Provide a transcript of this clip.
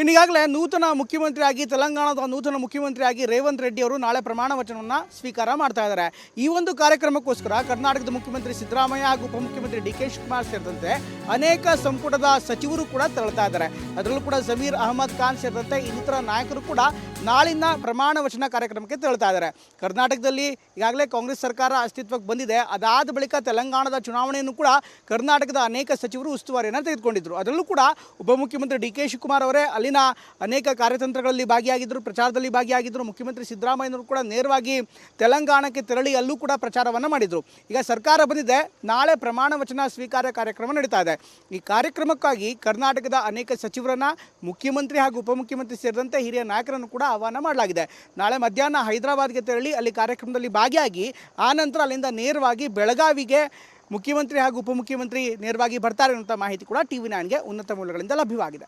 ಇನ್ನು ಈಗಾಗಲೇ ನೂತನ ಮುಖ್ಯಮಂತ್ರಿಯಾಗಿ, ತೆಲಂಗಾಣದ ನೂತನ ಮುಖ್ಯಮಂತ್ರಿಯಾಗಿ ರೇವಂತ್ ರೆಡ್ಡಿ ಅವರು ನಾಳೆ ಪ್ರಮಾಣ ವಚನವನ್ನು ಸ್ವೀಕಾರ ಮಾಡ್ತಾ ಇದ್ದಾರೆ. ಈ ಒಂದು ಕಾರ್ಯಕ್ರಮಕ್ಕೋಸ್ಕರ ಕರ್ನಾಟಕದ ಮುಖ್ಯಮಂತ್ರಿ ಸಿದ್ದರಾಮಯ್ಯ ಹಾಗೂ ಉಪಮುಖ್ಯಮಂತ್ರಿ ಡಿ ಕೆ ಶಿವಕುಮಾರ್ ಸೇರಿದಂತೆ ಅನೇಕ ಸಂಪುಟದ ಸಚಿವರು ಕೂಡ ತೆರಳ್ತಾ ಇದ್ದಾರೆ. ಅದರಲ್ಲೂ ಕೂಡ ಜಮೀರ್ ಅಹಮದ್ ಖಾನ್ ಸೇರಿದಂತೆ ಇನ್ನಿತರ ನಾಯಕರು ಕೂಡ ನಾಳಿನ ಪ್ರಮಾಣ ವಚನ ಕಾರ್ಯಕ್ರಮಕ್ಕೆ ತೆರಳ್ತಾ ಇದ್ದಾರೆ. ಕರ್ನಾಟಕದಲ್ಲಿ ಈಗಾಗಲೇ ಕಾಂಗ್ರೆಸ್ ಸರ್ಕಾರ ಅಸ್ತಿತ್ವಕ್ಕೆ ಬಂದಿದೆ. ಅದಾದ ಬಳಿಕ ತೆಲಂಗಾಣದ ಚುನಾವಣೆಯನ್ನು ಕೂಡ ಕರ್ನಾಟಕದ ಅನೇಕ ಸಚಿವರು ಉಸ್ತುವಾರಿಯನ್ನು ತೆಗೆದುಕೊಂಡಿದ್ದರು ಅದರಲ್ಲೂ ಕೂಡ ಉಪಮುಖ್ಯಮಂತ್ರಿ ಡಿ ಕೆ ಶಿವಕುಮಾರ್ ಅವರೇ ಅಲ್ಲಿನ ಅನೇಕ ಕಾರ್ಯತಂತ್ರಗಳಲ್ಲಿ ಭಾಗಿಯಾಗಿದ್ದರು, ಪ್ರಚಾರದಲ್ಲಿ ಭಾಗಿಯಾಗಿದ್ದರು. ಮುಖ್ಯಮಂತ್ರಿ ಸಿದ್ದರಾಮಯ್ಯನವರು ಕೂಡ ನೇರವಾಗಿ ತೆಲಂಗಾಣಕ್ಕೆ ತೆರಳಿ ಅಲ್ಲೂ ಕೂಡ ಪ್ರಚಾರವನ್ನು ಮಾಡಿದರು. ಈಗ ಸರ್ಕಾರ ಬಂದಿದೆ. ನಾಳೆ ಪ್ರಮಾಣ ವಚನ ಸ್ವೀಕಾರ ಕಾರ್ಯಕ್ರಮ ನಡೀತಾ ಇದೆ. ಈ ಕಾರ್ಯಕ್ರಮಕ್ಕಾಗಿ ಕರ್ನಾಟಕದ ಅನೇಕ ಸಚಿವರನ್ನು ಮುಖ್ಯಮಂತ್ರಿ ಹಾಗೂ ಉಪಮುಖ್ಯಮಂತ್ರಿ ಸೇರಿದಂತೆ ಹಿರಿಯ ನಾಯಕರನ್ನು ಕೂಡ ಆಹ್ವಾನ ಮಾಡಲಾಗಿದೆ. ನಾಳೆ ಮಧ್ಯಾಹ್ನ ಹೈದರಾಬಾದ್ಗೆ ತೆರಳಿ ಅಲ್ಲಿ ಕಾರ್ಯಕ್ರಮದಲ್ಲಿ ಭಾಗಿಯಾಗಿ ಆನಂತರ ನಂತರ ಅಲ್ಲಿಂದ ನೇರವಾಗಿ ಬೆಳಗಾವಿಗೆ ಮುಖ್ಯಮಂತ್ರಿ ಹಾಗೂ ಉಪಮುಖ್ಯಮಂತ್ರಿ ನೇರವಾಗಿ ಬರ್ತಾರೆ ಅನ್ನುವಂಥ ಮಾಹಿತಿ ಕೂಡ ಟಿ ವಿ ನೈನ್ಗೆ ಉನ್ನತ ಮೂಲಗಳಿಂದ ಲಭ್ಯವಾಗಿದೆ.